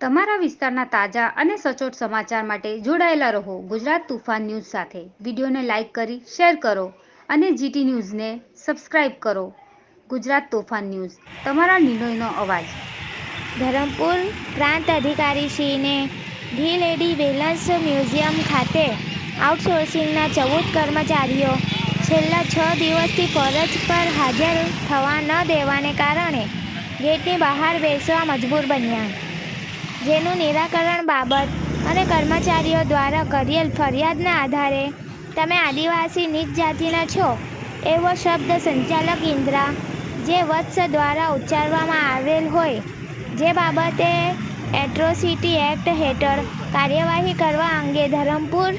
તમારા વિસ્તારના તાજા અને સચોટ સમાચાર માટે જોડાયેલા રહો ગુજરાત તુફાન ન્યૂઝ સાથે. વિડીયોને લાઇક કરી, શેર કરો અને જીટી ન્યૂઝને સબસ્ક્રાઇબ કરો. ગુજરાત તોફાન ન્યૂઝ, તમારા નિર્ણયનો અવાજ. ધરમપુર પ્રાંત અધિકારી શ્રીને ધી લેડી વેલન્સ મ્યુઝિયમ ખાતે આઉટસોર્સિંગના ચૌદ કર્મચારીઓ છેલ્લા છ દિવસથી ફરજ પર હાજર થવા ન દેવાને કારણે ગેટની બહાર બેસવા મજબૂર બન્યા. જેનું નિરાકરણ બાબત અને કર્મચારીઓ દ્વારા કરેલ ફરિયાદના આધારે તમે આદિવાસી નીચ જાતિના છો, એવો શબ્દ સંચાલક ઇન્દ્રા, જે વત્સ દ્વારા ઉચ્ચારવામાં આવેલ હોય. જે બાબતે એટ્રોસિટી એક્ટ હેઠળ કાર્યવાહી કરવા અંગે ધરમપુર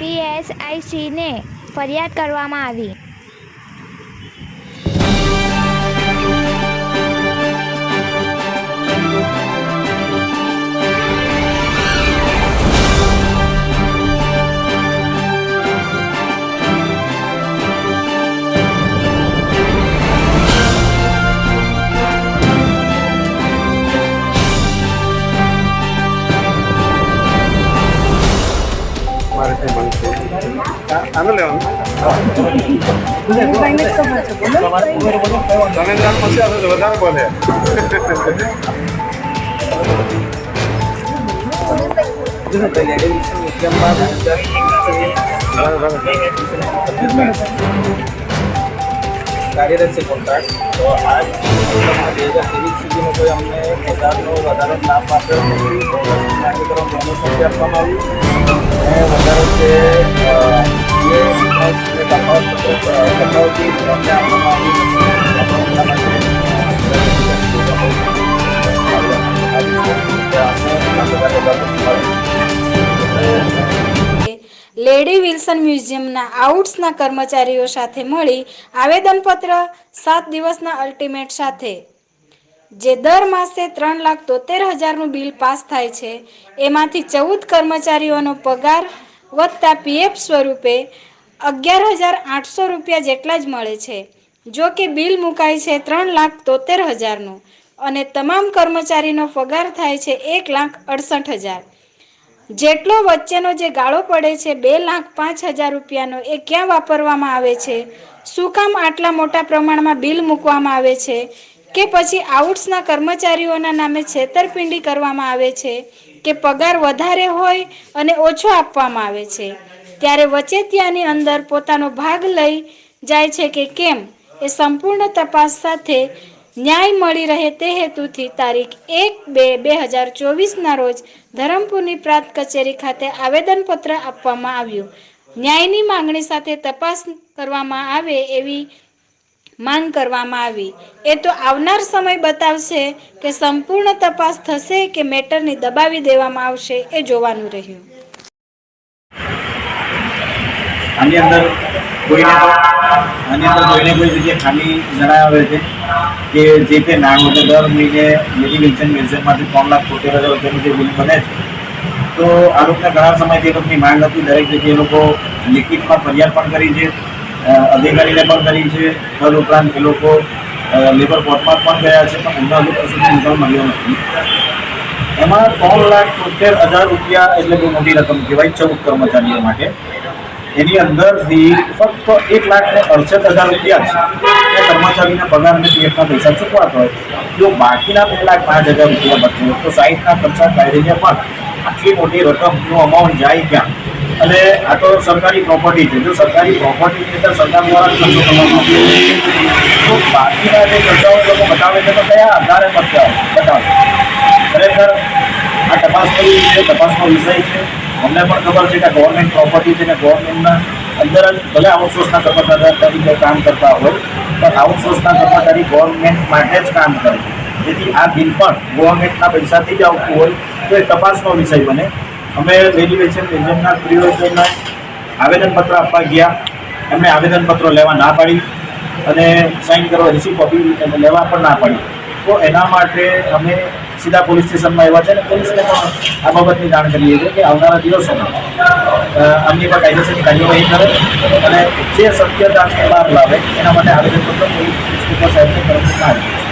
પીએસઆઈસીને ફરિયાદ કરવામાં આવી. કઈ બનશે આનો લેવાનું તમે જાણ પછી આવે વધારે બોલે કાર્યરત છે કોન્ટ્રાક્ટ તો આ બે હજાર ત્રેવીસ સુધીનો કોઈ અમને વધારનો વધારો લાભ આપ્યો નાગરિકોનો પ્રમોશન આપવામાં આવ્યું. અને વધારો છે આપવામાં આવ્યું. લેડી વિલ્સન મ્યુઝિયમના આઉટ્સના કર્મચારીઓ સાથે મળી આવેદનપત્ર સાત દિવસના અલ્ટિમેટ સાથે. જે દર માસે ત્રણ લાખ તોતેર હજારનું બિલ પાસ થાય છે. એમાંથી ચૌદ કર્મચારીઓનો પગાર વધતા પીએફ સ્વરૂપે અગિયાર હજાર આઠસો રૂપિયા જેટલા જ મળે છે. જો કે બિલ મુકાય છે ત્રણ લાખ તોતેર હજારનું અને તમામ કર્મચારીનો પગાર થાય છે એક લાખ અડસઠ હજાર. જેટલો વચ્ચેનો જે ગાળો પડે છે, બે લાખ પાંચ હજાર રૂપિયાનો, એ ક્યાં વાપરવામાં આવે છે? શું કામ આટલા મોટા પ્રમાણમાં બિલ મૂકવામાં આવે છે? કે પછી આઉટ્સના કર્મચારીઓના નામે છેતરપિંડી કરવામાં આવે છે? કે પગાર વધારે હોય અને ઓછો આપવામાં આવે છે? ત્યારે વચેટિયાની અંદર પોતાનો ભાગ લઈ જાય છે કે કેમ? એ સંપૂર્ણ તપાસ સાથે ન્યાય મળી રહે તે હેતુથી તારીખ એક બે બે હજાર ચોવીસના રોજ ધરમપુરની પ્રાંત કચેરી ખાતે આવેદનપત્ર આપવામાં આવ્યું. ન્યાયની માંગણી સાથે તપાસ કરવામાં આવે એવી માંગ કરવામાં આવી. એ તો આવનાર સમય બતાવશે કે સંપૂર્ણ તપાસ થશે કે મેટરને દબાવી દેવામાં આવશે એ જોવાનું રહ્યું. આની અંદર કોઈને અંદર કોઈને કોઈ જગ્યાએ ખામી જણાવે છે કે જે તે નાણું તો દર મહિને લેડી વિલ્સન ત્રણ લાખ તોતેર હજાર રૂપિયાનું જે બિલ બને છે. તો આ લોકોને ઘણા સમયથી એ લોકોની માંગ હતી દરેક જગ્યાએ લોકો લિખિતમાં ફરિયાદ પણ કરી છે અધિકારીને પણ કરી છે. તદ ઉપરાંત એ લોકો લેબર પણ ગયા છે, પણ એમના હજુ સુધી મળ્યો નથી. એમાં ત્રણ લાખ તોતેર હજાર રૂપિયા એટલે બહુ મોટી રકમ કહેવાય ચૌદ કર્મચારીઓ માટે. એની અંદરથી ફક્ત એક લાખ ને અડસઠ હજાર રૂપિયા છે એ કર્મચારીના પગારને પીએફના પૈસા ચૂકવાતા હોય. જો બાકીના બે લાખ પાંચ હજાર રૂપિયા બચે તો સાઈડના ખર્ચા કાઢીને પણ આટલી મોટી રકમનું અમાઉન્ટ જાય ક્યાં? અને આ તો સરકારી પ્રોપર્ટી છે. જો સરકારી પ્રોપર્ટીની અંદર સરકાર દ્વારા ખર્ચો કરવામાં આવ્યો તો બાકીના જે ખર્ચાઓ લોકો બતાવે છે, તો કયા આધારે બતાવે બતાવે? ખરેખર આ તપાસ કરવી છે, તપાસનો વિષય છે. અમને પણ ખબર છે કે ગવર્મેન્ટ પ્રોપર્ટી છે ને ગવર્મેન્ટના અંદર જ ભલે આઉટસોર્સના કર્મચારી તરીકે કામ કરતા હોય, પણ આઉટસોર્સના કર્મચારી ગવર્મેન્ટ માટે જ કામ કરે. જેથી આ બિલ પણ ગવર્મેન્ટના પૈસાથી જ આવતું હોય, તો એ તપાસનો વિષય બને. અમે વેલ્યુએશન એજન્ટના પ્રિયોજનને આવેદનપત્ર આપવા ગયા. એમણે આવેદનપત્રો લેવા ના પાડી અને સાઇન કરવા રિસીપ કોપી લેવા પણ ના પાડી. તો એના માટે અમે સીધા પોલીસ સ્ટેશનમાં આવ્યા છે અને પોલીસને પણ આ બાબતની જાણ કરીએ છીએ કે આવનારા દિવસોમાં આમની પર કાયદેસરની કાર્યવાહી કરે અને જે સત્યતા બહાર લાવે, એના માટે આવેદનપત્ર પોલીસ સાહેબને તરફથી ના